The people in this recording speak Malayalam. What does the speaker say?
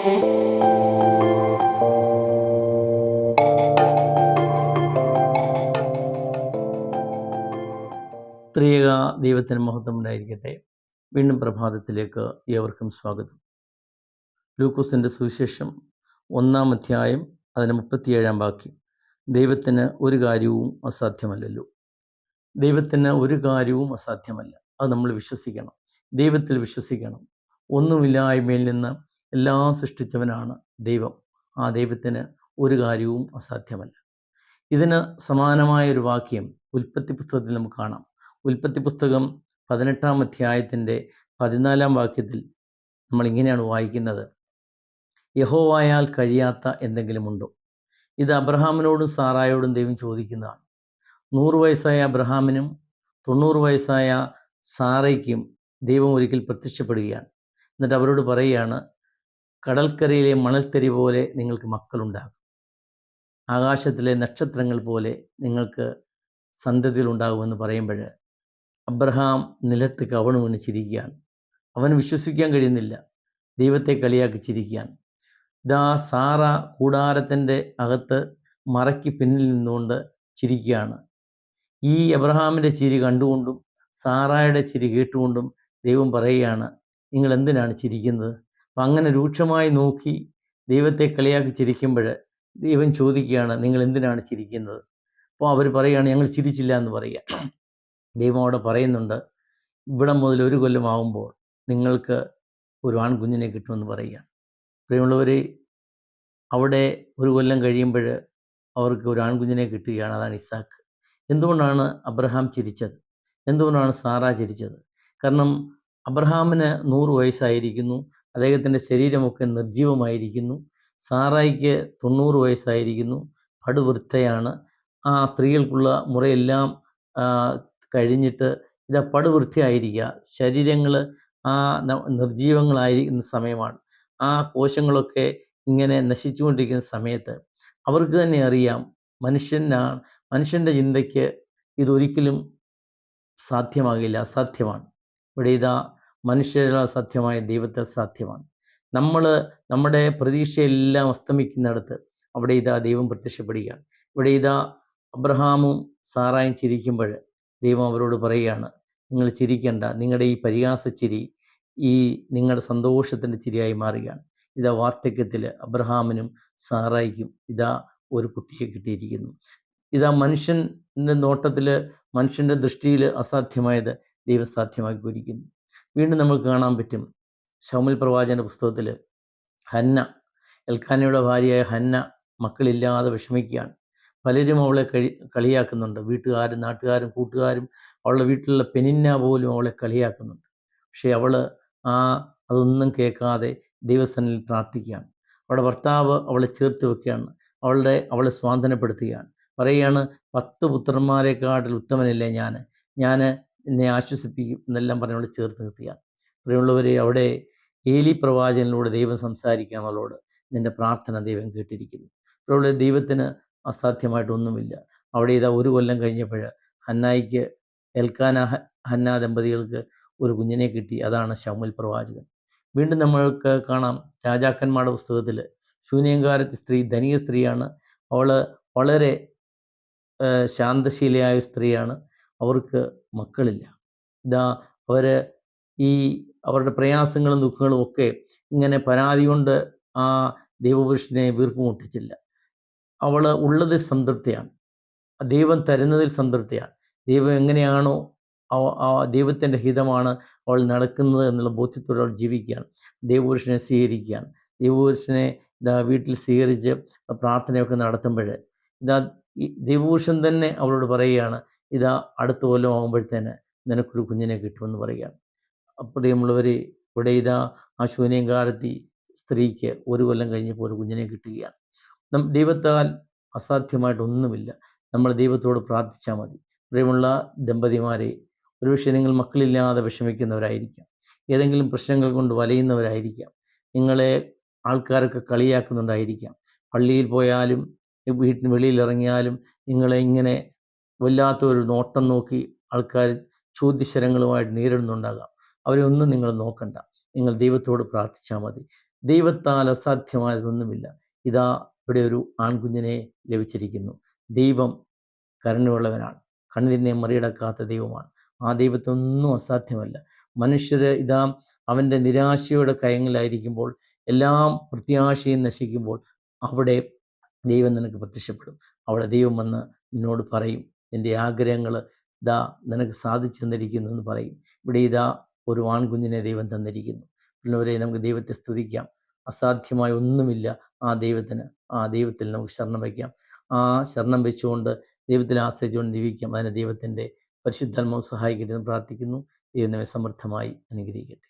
ത്രിയേക ദൈവത്തിന് മഹത്വം ഉണ്ടായിരിക്കട്ടെ. വീണ്ടും പ്രഭാതത്തിലേക്ക് ഏവർക്കും സ്വാഗതം. ലൂക്കോസിന്റെ സുവിശേഷം ഒന്നാം അധ്യായം അതിന് മുപ്പത്തിയേഴാം വാക്യം. ദൈവത്തിന് ഒരു കാര്യവും അസാധ്യമല്ലല്ലോ. ദൈവത്തിന് ഒരു കാര്യവും അസാധ്യമല്ല. അത് നമ്മൾ വിശ്വസിക്കണം. ദൈവത്തിൽ വിശ്വസിക്കണം. ഒന്നുമില്ലായ്മയിൽ നിന്ന് എല്ലാം സൃഷ്ടിച്ചവനാണ് ദൈവം. ആ ദൈവത്തിന് ഒരു കാര്യവും അസാധ്യമല്ല. ഇതിന് സമാനമായ ഒരു വാക്യം ഉൽപ്പത്തി പുസ്തകത്തിൽ നമുക്ക് കാണാം. ഉൽപ്പത്തി പുസ്തകം പതിനെട്ടാം അധ്യായത്തിന്റെ പതിനാലാം വാക്യത്തിൽ നമ്മൾ ഇങ്ങനെയാണ് വായിക്കുന്നത്. യഹോവായാൽ കഴിയാത്ത എന്തെങ്കിലും ഉണ്ടോ? ഇത് അബ്രഹാമിനോടും സാറായോടും ദൈവം ചോദിക്കുന്നതാണ്. നൂറ് വയസ്സായ അബ്രഹാമിനും തൊണ്ണൂറ് വയസ്സായ സാറയ്ക്കും ദൈവം ഒരിക്കൽ പ്രത്യക്ഷപ്പെടുകയാണ്. എന്നിട്ട് അവരോട് പറയുകയാണ് കടൽക്കരയിലെ മണൽത്തരി പോലെ നിങ്ങൾക്ക് മക്കളുണ്ടാകും. ആകാശത്തിലെ നക്ഷത്രങ്ങൾ പോലെ നിങ്ങൾക്ക് സന്തതികൾ ഉണ്ടാകുമെന്ന് പറയുമ്പോൾ അബ്രഹാം നിലത്ത് കവണ് വീണ് ചിരിക്കുകയാണ് അവന് വിശ്വസിക്കാൻ കഴിയുന്നില്ല. ദൈവത്തെ കളിയാക്കി ചിരിക്കുകയാണ് ഇതാ സാറ കൂടാരത്തിന്റെ അകത്ത് മറയ്ക്ക് പിന്നിൽ നിന്നുകൊണ്ട് ചിരിക്കുകയാണ്. ഈ അബ്രഹാമിന്റെ ചിരി കണ്ടുകൊണ്ടും സാറായുടെ ചിരി കേട്ടുകൊണ്ടും ദൈവം പറയുകയാണ് നിങ്ങൾ എന്തിനാണ് ചിരിക്കുന്നത്? അപ്പം അങ്ങനെ രൂക്ഷമായി നോക്കി ദൈവത്തെ കളിയാക്കി ചിരിക്കുമ്പോൾ ദൈവം ചോദിക്കുകയാണ് നിങ്ങൾ എന്തിനാണ് ചിരിക്കുന്നത്? അപ്പോൾ അവർ പറയുകയാണ് ഞങ്ങൾ ചിരിച്ചില്ല എന്ന് പറയുക. ദൈവം അവിടെ പറയുന്നുണ്ട് ഇവിടെ മുതൽ ഒരു കൊല്ലമാകുമ്പോൾ നിങ്ങൾക്ക് ഒരു ആൺകുഞ്ഞിനെ കിട്ടുമെന്ന് പറയുക. പ്രിയമുള്ളവർ അവിടെ ഒരു കൊല്ലം കഴിയുമ്പോൾ അവർക്ക് ഒരു ആൺകുഞ്ഞിനെ കിട്ടുകയാണ് അതാണ് ഇസാക്ക്. എന്തുകൊണ്ടാണ് അബ്രഹാം ചിരിച്ചത്? എന്തുകൊണ്ടാണ് സാറ ചിരിച്ചത്? കാരണം അബ്രഹാമിന് നൂറ് വയസ്സായിരിക്കുന്നു അദ്ദേഹത്തിന്റെ ശരീരമൊക്കെ നിർജീവമായിരിക്കുന്നു സാറായിക്ക് തൊണ്ണൂറ് വയസ്സായിരിക്കുന്നു. പടുവൃത്തയാണ് ആ സ്ത്രീകൾക്കുള്ള മുറയെല്ലാം കഴിഞ്ഞിട്ട് ഇത് പടുവൃത്തിയായിരിക്കുക ശരീരങ്ങൾ ആ നിർജീവങ്ങളായിരിക്കുന്ന സമയമാണ്. ആ കോശങ്ങളൊക്കെ ഇങ്ങനെ നശിച്ചുകൊണ്ടിരിക്കുന്ന സമയത്ത് അവർക്ക് തന്നെ അറിയാം മനുഷ്യനാണ് മനുഷ്യന്റെ ചിന്തയ്ക്ക് ഇതൊരിക്കലും സാധ്യമാകില്ല അസാധ്യമാണ്. ഇവിടെ ഇതാ മനുഷ്യരുടെ സത്യമായ ദൈവത്തെ സാധ്യമാണ്. നമ്മൾ നമ്മുടെ പ്രതീക്ഷയെല്ലാം അസ്തമിക്കുന്നിടത്ത് അവിടെ ഇതാ ദൈവം പ്രത്യക്ഷപ്പെടുകയാണ്. ഇവിടെ ഇതാ അബ്രഹാമും സാറായും ചിരിക്കുമ്പോൾ ദൈവം അവരോട് പറയുകയാണ് നിങ്ങൾ ചിരിക്കേണ്ട നിങ്ങളുടെ ഈ പരിഹാസ ചിരി ഈ നിങ്ങളുടെ സന്തോഷത്തിന്റെ ചിരിയായി മാറുകയാണ്. ഇതാ വാർദ്ധക്യത്തിൽ അബ്രഹാമിനും സാറായിക്കും ഇതാ ഒരു കുട്ടിയെ കിട്ടിയിരിക്കുന്നു. ഇതാ മനുഷ്യന്റെ നോട്ടത്തിൽ മനുഷ്യന്റെ ദൃഷ്ടിയിൽ അസാധ്യമായത് ദൈവം സാധ്യമാക്കിയിരിക്കുന്നു വീണ്ടും നമുക്ക് കാണാൻ പറ്റും. ശൗമൽ പ്രവാചന്റെ പുസ്തകത്തിൽ ഹന്ന എൽഖാനയുടെ ഭാര്യയായ ഹന്ന മക്കളില്ലാതെ വിഷമിക്കുകയാണ്. പലരും അവളെ കഴി കളിയാക്കുന്നുണ്ട്. വീട്ടുകാരും നാട്ടുകാരും കൂട്ടുകാരും അവളുടെ വീട്ടിലുള്ള പെനിന്ന പോലും അവളെ കളിയാക്കുന്നുണ്ട്. പക്ഷേ അവൾ ആ അതൊന്നും കേൾക്കാതെ ദൈവസ്ഥനിൽ പ്രാർത്ഥിക്കുകയാണ്. അവളുടെ ഭർത്താവ് അവളെ ചേർത്ത് വെക്കുകയാണ്. അവളുടെ അവളെ സ്വാന്തനപ്പെടുത്തുകയാണ്. പറയുകയാണ് പത്ത് പുത്രന്മാരെക്കാട്ടിൽ ഉത്തമനല്ലേ ഞാൻ ഞാൻ എന്നെ ആശ്വസിപ്പിക്കും എന്നെല്ലാം പറഞ്ഞുകൊണ്ട് ചേർത്ത് നിർത്തുക. പ്രിയമുള്ളവരെ അവിടെ ഏലി പ്രവാചകനിലൂടെ ദൈവം സംസാരിക്കുക നിന്റെ പ്രാർത്ഥന ദൈവം കേട്ടിരിക്കുന്നു. പ്രിയമുള്ള ദൈവത്തിന് അസാധ്യമായിട്ടൊന്നുമില്ല. അവിടെ ഇതാ ഒരു കൊല്ലം കഴിഞ്ഞപ്പോൾ ഹന്നായിക്ക് എൽക്കാന ഹന്ന ദമ്പതികൾക്ക് ഒരു കുഞ്ഞിനെ കിട്ടി. അതാണ് ഷമുൽ പ്രവാചകൻ. വീണ്ടും നമ്മൾക്ക് കാണാം രാജാക്കന്മാരുടെ പുസ്തകത്തിൽ ശൂന്യങ്കാരത്തെ സ്ത്രീ ധനിക സ്ത്രീയാണ്. അവൾ വളരെ ശാന്തശീലയായ സ്ത്രീയാണ്. അവർക്ക് മക്കളില്ല. ഇതാ അവർ ഈ അവരുടെ പ്രയാസങ്ങളും ദുഃഖങ്ങളും ഒക്കെ ഇങ്ങനെ പരാതി കൊണ്ട് ആ ദൈവപുരുഷനെ വീർപ്പ് മുട്ടിച്ചില്ല. അവൾ ഉള്ളതിൽ സംതൃപ്തിയാണ്. ദൈവം തരുന്നതിൽ സംതൃപ്തിയാണ്. ദൈവം എങ്ങനെയാണോ ആ ദൈവത്തിന്റെ ഹിതമാണ് അവൾ നടക്കുന്നത് എന്നുള്ള ബോധ്യത്തോടെ അവൾ ജീവിക്കുകയാണ്. ദൈവപുരുഷനെ സ്വീകരിക്കുകയാണ്. ദൈവപുരുഷനെ ഇതാ വീട്ടിൽ സ്വീകരിച്ച് പ്രാർത്ഥനയൊക്കെ നടത്തുമ്പോൾ ഇതാ ദൈവപുരുഷൻ തന്നെ അവളോട് പറയുകയാണ് ഇതാ അടുത്ത കൊല്ലം ആകുമ്പോഴത്തേന് നിനക്കൊരു കുഞ്ഞിനെ കിട്ടുമെന്ന് പറയുകയാണ്. പ്രിയമുള്ളവർ ഇവിടെ ഇതാ ആ ശൂന്യങ്കാരത്തി സ്ത്രീക്ക് ഒരു കൊല്ലം കഴിഞ്ഞപ്പോൾ ഒരു കുഞ്ഞിനെ കിട്ടുകയാണ്. നം ദൈവത്താൽ അസാധ്യമായിട്ടൊന്നുമില്ല. നമ്മൾ ദൈവത്തോട് പ്രാർത്ഥിച്ചാൽ മതി. പ്രിയമുള്ള ദമ്പതിമാരെ ഒരുപക്ഷെ നിങ്ങൾ മക്കളില്ലാതെ വിഷമിക്കുന്നവരായിരിക്കാം. ഏതെങ്കിലും പ്രശ്നങ്ങൾ കൊണ്ട് വലയുന്നവരായിരിക്കാം. നിങ്ങളെ ആൾക്കാരൊക്കെ കളിയാക്കുന്നുണ്ടായിരിക്കാം. പള്ളിയിൽ പോയാലും വീട്ടിന് വെളിയിൽ ഇറങ്ങിയാലും നിങ്ങളെ ഇങ്ങനെ വല്ലാത്ത ഒരു നോട്ടം നോക്കി ആൾക്കാർ ചോദ്യശരങ്ങളുമായിട്ട് നേരിടുന്നുണ്ടാകാം. അവരെ ഒന്നും നിങ്ങൾ നോക്കണ്ട. നിങ്ങൾ ദൈവത്തോട് പ്രാർത്ഥിച്ചാൽ മതി. ദൈവത്താൽ അസാധ്യമായതൊന്നുമില്ല. ഇതാ ഇവിടെ ഒരു ആൺകുഞ്ഞിനെ ലഭിച്ചിരിക്കുന്നു. ദൈവം കരുണയുള്ളവനാണ്. കണ്ണീരിനെ മറികടക്കാത്ത ദൈവമാണ്. ആ ദൈവത്തൊന്നും അസാധ്യമല്ല. മനുഷ്യർ ഇതാ അവന്റെ നിരാശയുടെ കയങ്ങളിലായിരിക്കുമ്പോൾ എല്ലാം പ്രത്യാശയും നശിക്കുമ്പോൾ അവിടെ ദൈവം നിനക്ക് പ്രത്യക്ഷപ്പെടും. അവിടെ ദൈവം വന്ന് നിന്നോട് പറയും. നിന്റെ ആഗ്രഹങ്ങൾ ഇതാ നിനക്ക് സാധിച്ചു തന്നിരിക്കുന്നു എന്ന് പറയും. ഇവിടെ ഇതാ ഒരു ആൺകുഞ്ഞിനെ ദൈവം തന്നിരിക്കുന്നു. ഉള്ളവരെ നമുക്ക് ദൈവത്തെ സ്തുതിക്കാം. അസാധ്യമായ ഒന്നുമില്ല ആ ദൈവത്തിന്. ആ ദൈവത്തിൽ നമുക്ക് ശരണം വയ്ക്കാം. ആ ശരണം വെച്ചുകൊണ്ട് ദൈവത്തിൽ ആശ്രയിച്ചുകൊണ്ട് ജീവിക്കാം. അതിന് ദൈവത്തിന്റെ പരിശുദ്ധാത്മാവ് സഹായിക്കട്ടെ എന്ന് പ്രാർത്ഥിക്കുന്നു. ദൈവം നമ്മെ സമൃദ്ധമായി അനുഗ്രഹിക്കട്ടെ.